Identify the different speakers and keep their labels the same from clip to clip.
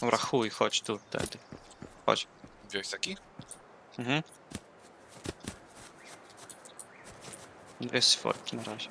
Speaker 1: Dobra, chuj, chodź tu wtedy. Chodź.
Speaker 2: Wziąłeś taki?
Speaker 1: Mhm. Dwie sworki na razie.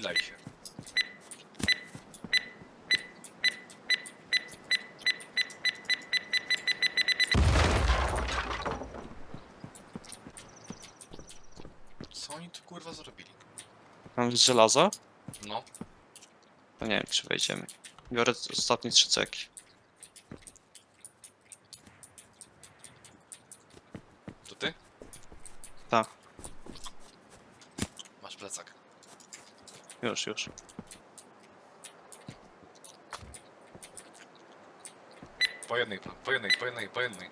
Speaker 2: Kilaj się. Co oni tu kurwa zrobili?
Speaker 1: Tam jest żelazo?
Speaker 2: No,
Speaker 1: To nie wiem, czy wejdziemy. Biorę ostatnie trzy ceki.
Speaker 2: to ty?
Speaker 1: Tak,
Speaker 2: Masz plecak.
Speaker 1: Już, już.
Speaker 2: Po jednej, po jednej, po jednej, po jednej.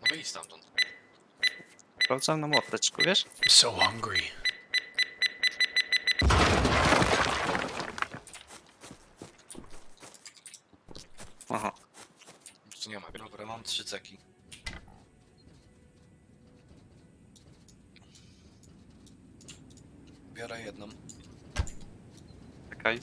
Speaker 2: No wyjdź stamtąd.
Speaker 1: Sprawdzam na młoteczku, wiesz?
Speaker 3: So hungry.
Speaker 1: Aha.
Speaker 2: Tu nie ma. Dobra, mam trzy ceki. Biorę jedną.
Speaker 1: Czekaj.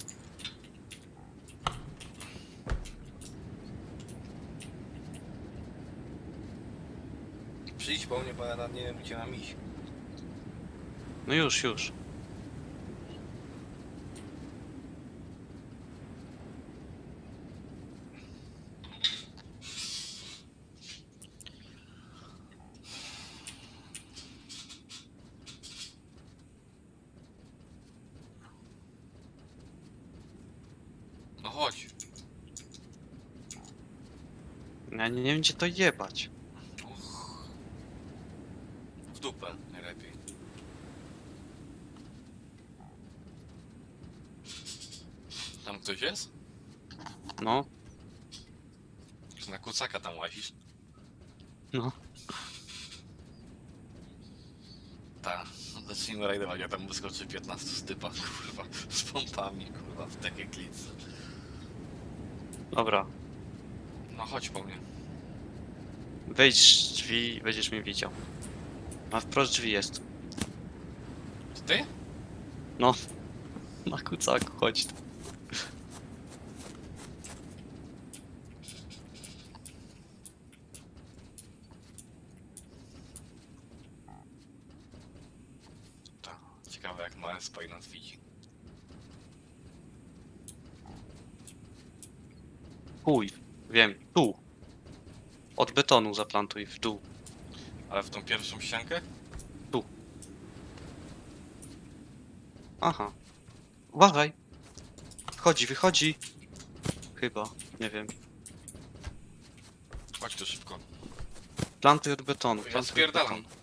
Speaker 2: Przyjdź po mnie, bo ja nawet nie wiem gdzie mam iść.
Speaker 1: No już, już.
Speaker 2: No chodź.
Speaker 1: Ja nie, nie wiem, gdzie to jebać.
Speaker 2: Tam ktoś jest?
Speaker 1: No,
Speaker 2: na kucaka tam łazisz?
Speaker 1: no.
Speaker 2: Tak. Zacznijmy rajdować, ja tam wyskoczy 15 z typa, kurwa, z pompami, kurwa, w takie klice.
Speaker 1: Dobra.
Speaker 2: No chodź po mnie.
Speaker 1: Wejdź z drzwi i będziesz mnie widział. A wprost drzwi jest.
Speaker 2: To ty?
Speaker 1: No. Na kucaku, chodź tu.
Speaker 2: Tak. Spoj nas widzi.
Speaker 1: Chuj. Wiem, tu. Od betonu zaplantuj w dół.
Speaker 2: Ale w tą pierwszą ściankę?
Speaker 1: Aha. Uważaj. Wchodzi, wychodzi. Chyba, nie wiem.
Speaker 2: Chodź tu szybko.
Speaker 1: Plantuj od betonu.
Speaker 2: Ja
Speaker 1: plantuj od
Speaker 2: spierdalam.
Speaker 1: betonu.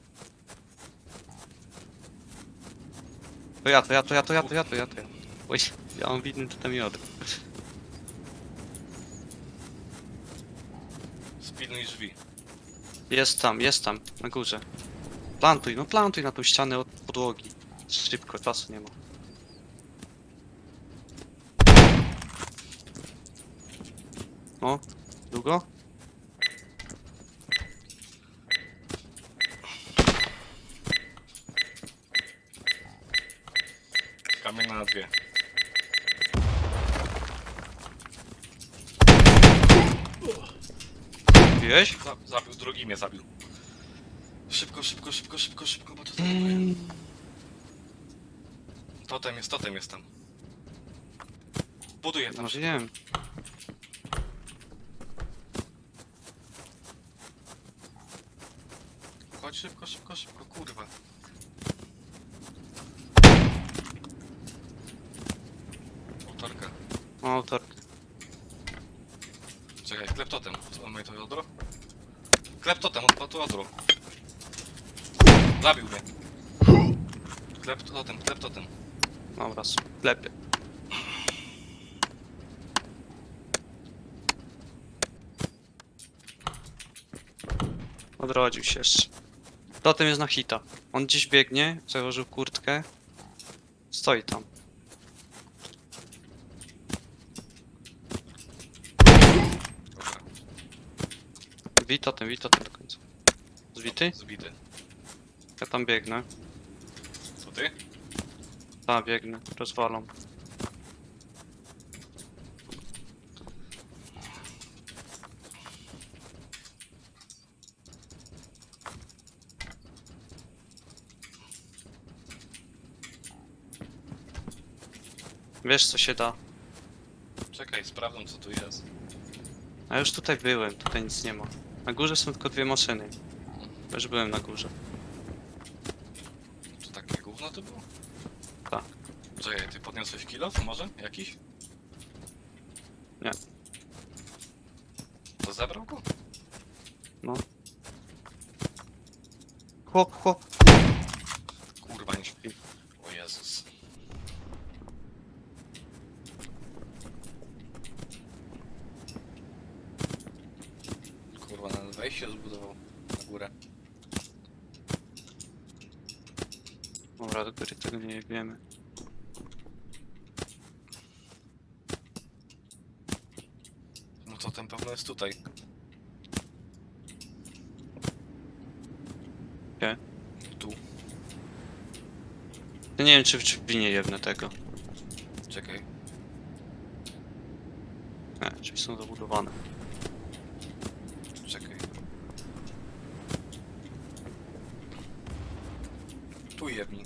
Speaker 1: To ja, to ja, to ja, to ja, to ja, to ja, to ja. Oj, ja mam winny totem jody.
Speaker 2: Spilnuj drzwi.
Speaker 1: Jest tam, jest tam, na górze. Plantuj, no plantuj na tą ścianę od podłogi. Szybko, czasu nie ma. O, długo?
Speaker 2: Kamień na dwie.
Speaker 1: Mówiłeś?
Speaker 2: Za, zabił, drugi mnie zabił. Szybko, szybko, szybko, szybko, szybko, bo to
Speaker 1: Mm.
Speaker 2: Totem jest, totem jest tam. Buduję tam.
Speaker 1: No wiem.
Speaker 2: Chodź szybko, szybko, szybko, kurwa.
Speaker 1: Mam autorkę.
Speaker 2: Czekaj, klep totem. Co, mamy to jądro? Klep totem, odpadł to jądro. Zabił mnie. Klep totem, klep totem.
Speaker 1: Dobra, lepiej. Odrodził się jeszcze. Totem jest na hita. On gdzieś biegnie, założył kurtkę. Stoi tam.
Speaker 2: Dobra.
Speaker 1: Bij totem, bij totem do końca. Zbity?
Speaker 2: Zbity.
Speaker 1: Ja tam biegnę.
Speaker 2: To ty?
Speaker 1: Ta, biegnę. Rozwalam. Wiesz co się da.
Speaker 2: Czekaj, sprawdzam co tu jest.
Speaker 1: A już tutaj byłem, tutaj nic nie ma. Na górze są tylko dwie maszyny. Już byłem na górze.
Speaker 2: To takie gówno to było?
Speaker 1: Tak.
Speaker 2: Czekaj, ty podniosłeś kilo może? Jakiś?
Speaker 1: Nie.
Speaker 2: To zabrał go?
Speaker 1: No. Chłop, chłop.
Speaker 2: Kurwa nie śpi. O Jezus. Wejście zbudował na górę.
Speaker 1: Dobra, do góry tego nie wiemy.
Speaker 2: No to ten pewno jest tutaj.
Speaker 1: Gdzie?
Speaker 2: Tu.
Speaker 1: Ja nie wiem czy w drzwi nie jebnę tego.
Speaker 2: Czekaj.
Speaker 1: Nie, drzwi są zabudowane.
Speaker 2: Czekaj. Tu jebni.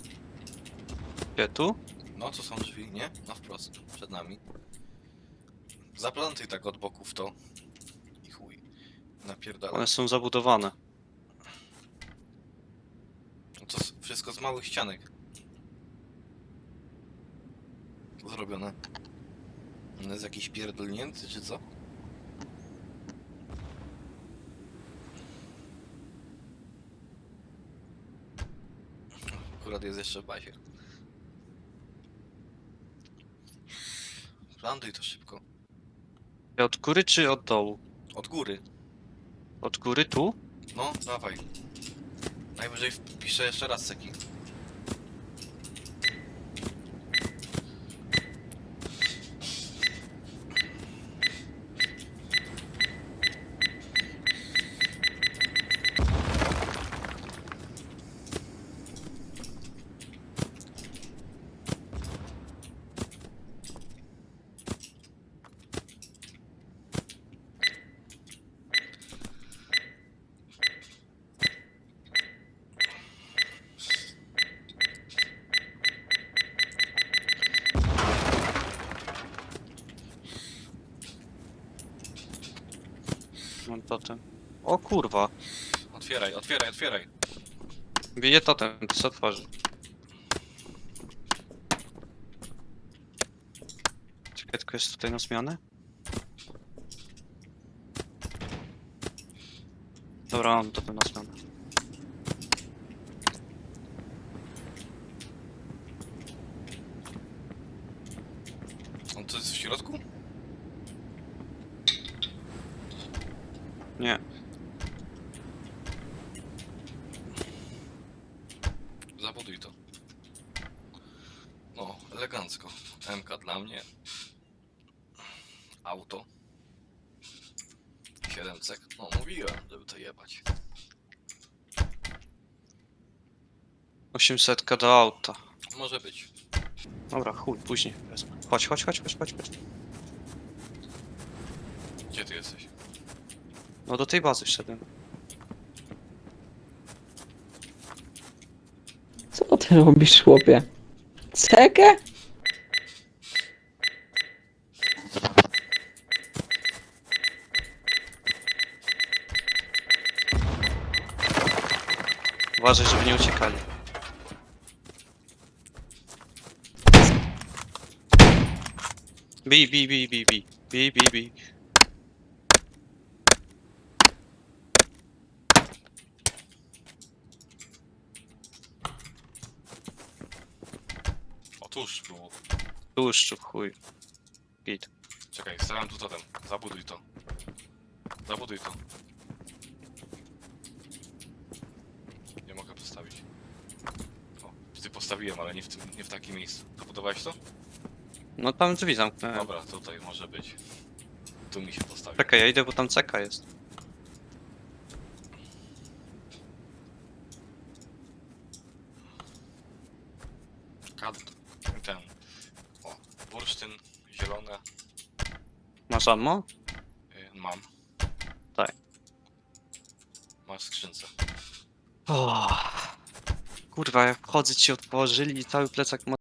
Speaker 1: Gdzie tu?
Speaker 2: No, to są drzwi, nie? No wprost, przed nami. Zaplantuj tak od boku w to. I chuj. Napierdala.
Speaker 1: One są zabudowane.
Speaker 2: No to s- wszystko z małych ścianek. Zrobione. On jest jakiś pierdolnięty, czy co? Jest jeszcze w bazie. Plantuj to szybko.
Speaker 1: Od góry czy od dołu?
Speaker 2: Od góry.
Speaker 1: Od góry tu?
Speaker 2: No, dawaj. Najwyżej wpiszę jeszcze raz seki.
Speaker 1: Totem. O kurwa.
Speaker 2: Otwieraj, otwieraj, otwieraj.
Speaker 1: Bije totem, to się otworzy. Czekaj, tylko jest tutaj na zmianę? Dobra, mam totem na zmianę.
Speaker 2: On to jest w środku?
Speaker 1: Nie.
Speaker 2: Zabuduj to. No, elegancko. MK dla mnie. Auto. 7 cek. No, mówiłem, żeby to jebać.
Speaker 1: 800 do auta.
Speaker 2: Może być.
Speaker 1: Dobra, chuj, później wezmę. Chodź, chodź, chodź, chodź, chodź, chodź.
Speaker 2: Gdzie ty jesteś?
Speaker 1: No do tej bazy wszedłem.
Speaker 3: Co ty robisz, chłopie? Cekę?
Speaker 1: Uważaj, żeby nie uciekali. Bij, bij, bij, bij, bij. Bij, bij, bij.
Speaker 2: Otóż było.
Speaker 1: Tłuszczu, chuj. Git.
Speaker 2: Czekaj, stawiam tu totem. Zabuduj to. Zabuduj to. Nie mogę postawić. O, ty postawiłem, ale nie w, tym, nie w takim miejscu. Zabudowałeś to?
Speaker 1: No tam drzwi zamknąłem.
Speaker 2: Dobra, tutaj może być. Tu mi się postawi.
Speaker 1: Czekaj, ja idę, bo tam ceka jest.
Speaker 2: Kadr. Ten. O, bursztyn, zielone.
Speaker 1: Masz ammo?
Speaker 2: Y, mam.
Speaker 1: Tak.
Speaker 2: Masz w skrzynce.
Speaker 1: Oh. Kurwa, jak wchodzę ci otworzyli i cały plecak ma